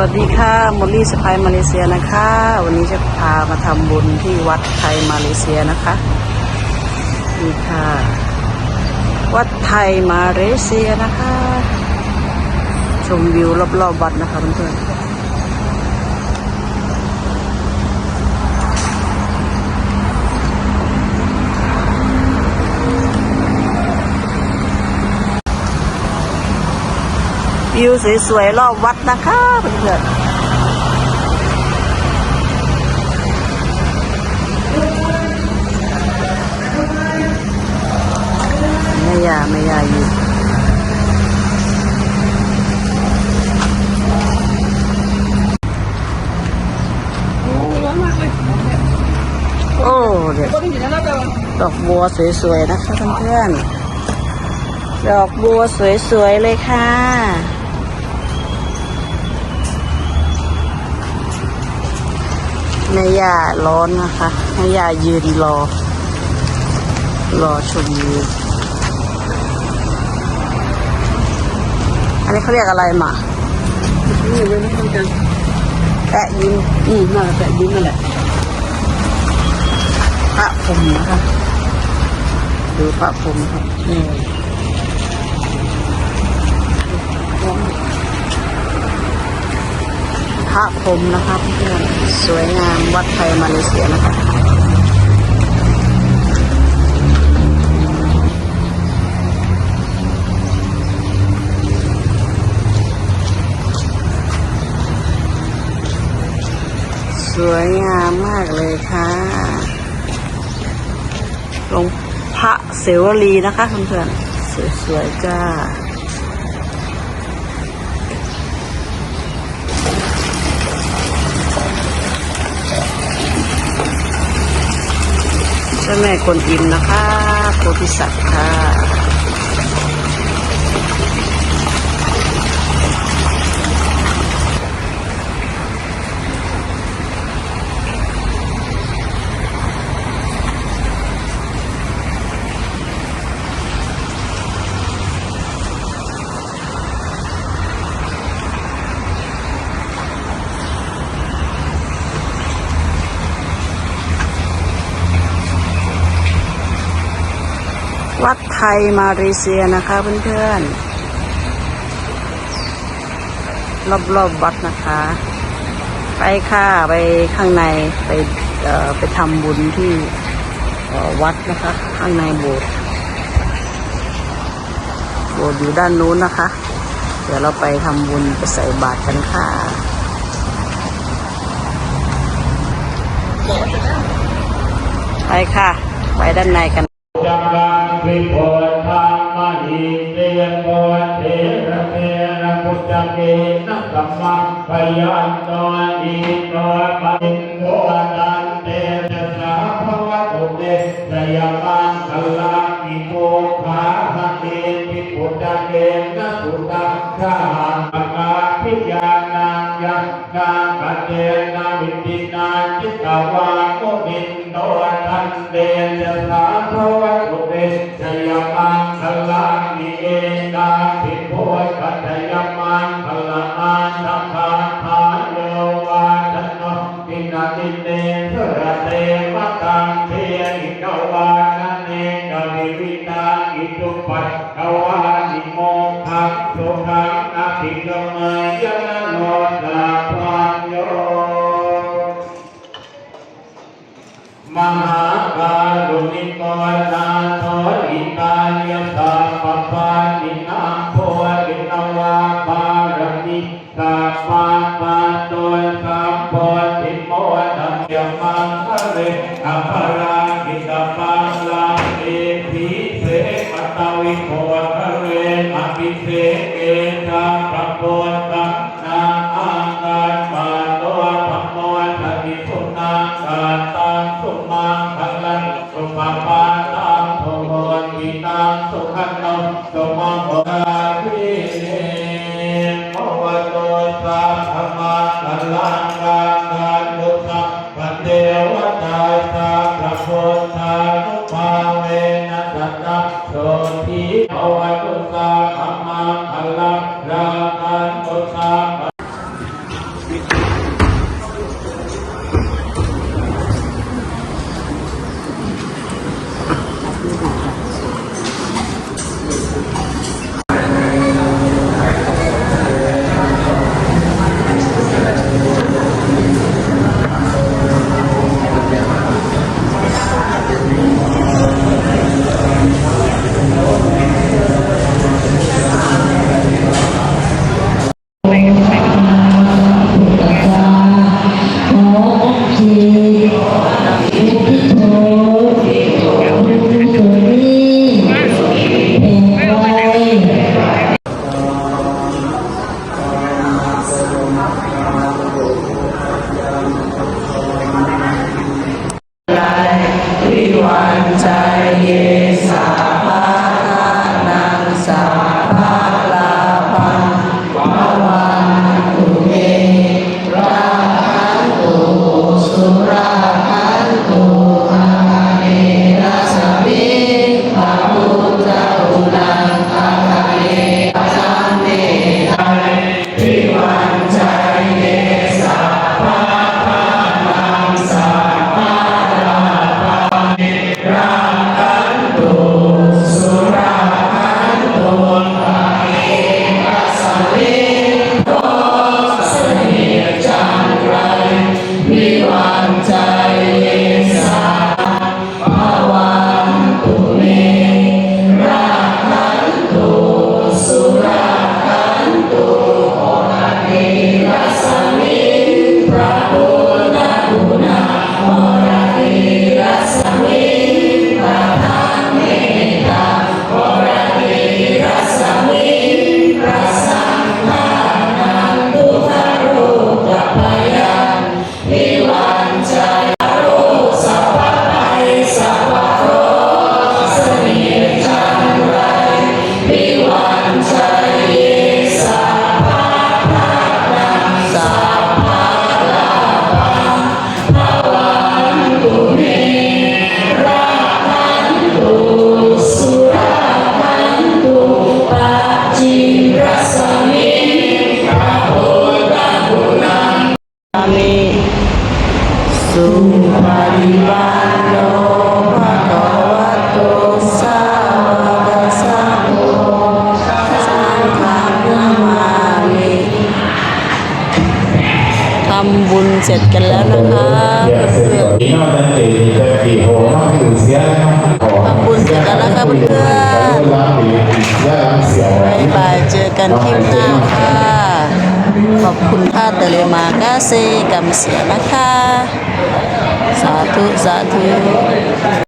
วัสดีค่ะมอลลี่สไปมาเลเซียนะคะ วันนี้จะพามาทำบุญที่วัดไทยมาเลเซียนะคะนี่ค่ะ วัดไทยมาเลเซียนะคะ ชมวิวรอบๆวัดนะคะเพื่อนๆ วิวสวยๆรอบวัดนะคะเพื่อนๆไม่ยาไม่ยาอยู่โอ้เดี๋ยวดอกบัวสวยๆนะคะเพื่อนๆดอกบัวสวยๆเลยค่ะ แม่ ย่าร้อนนะคะแม่ย่ายืนรอ รอชมวิวอันนี้เขาเรียกอะไรหมานี่ไม่รู้เหมือนกันแปะยิ้มอืมน่าจะแปะยิ้มนั่นแหละพระพรมนะคะดูพระพรมครับอืม ระพรมนะคะเพื่อนสวยงามวัดไทยมาเลเซียนะคะสวยงามมากเลยค่ะหลวงพระเสวลีนะคะเพื่อนๆสวยๆจ้า เจ้าแม่กวนอิมนะคะโพธิสัตว์ค่ะ วัดไทยมาเลเซียนะคะเพื่อนๆ รอบๆวัดนะคะ ไปค่ะไปข้างในไปไปทำบุญที่วัดนะคะ ข้างในโบสถ์โบสถ์อยู่ด้านนู้นนะคะ เดี๋ยวเราไปทำบุญไปใส่บาตรกันค่ะไปค่ะ ไปด้านในกัน มมาปยันโตอิโตปันโทตันเตจะสาภวตุเตสยามังคลังอิโมขาหะเตปิพุทธเกนะสุตังขหังปะกาพิยานังยักขังกเตนะวิตินาจิตตวาโกมินโตทันเตจะสาภวตุเตสยามังคลังนิเอตาภิโพกัตยามังคลา ติเตสระเตมะกังเทนิกวานันเนกวิวิตาอิตุปัสกวานิโมทังสุขังอภิกรมยนโนตาพานโยมหา มยมังคะเรอภรากิตปังลาเอภิเสปตวิโภคะเรอภิเสเกชาปะโพตันาอังการปะโตปะโมทัติสุนาการตังสุมังคลังสุภาปาตังโทโหติตังสุขันโนสุมังโสันเดียว กันแล้วนะคะขอบคุณเสร็จแล้วนะคะเพื่อนบายบายเจอกันที่หน้าค่ะ ขอบคุณท่าเตเลมากาเซกัมเสียนะคะ สาธุ สาธุ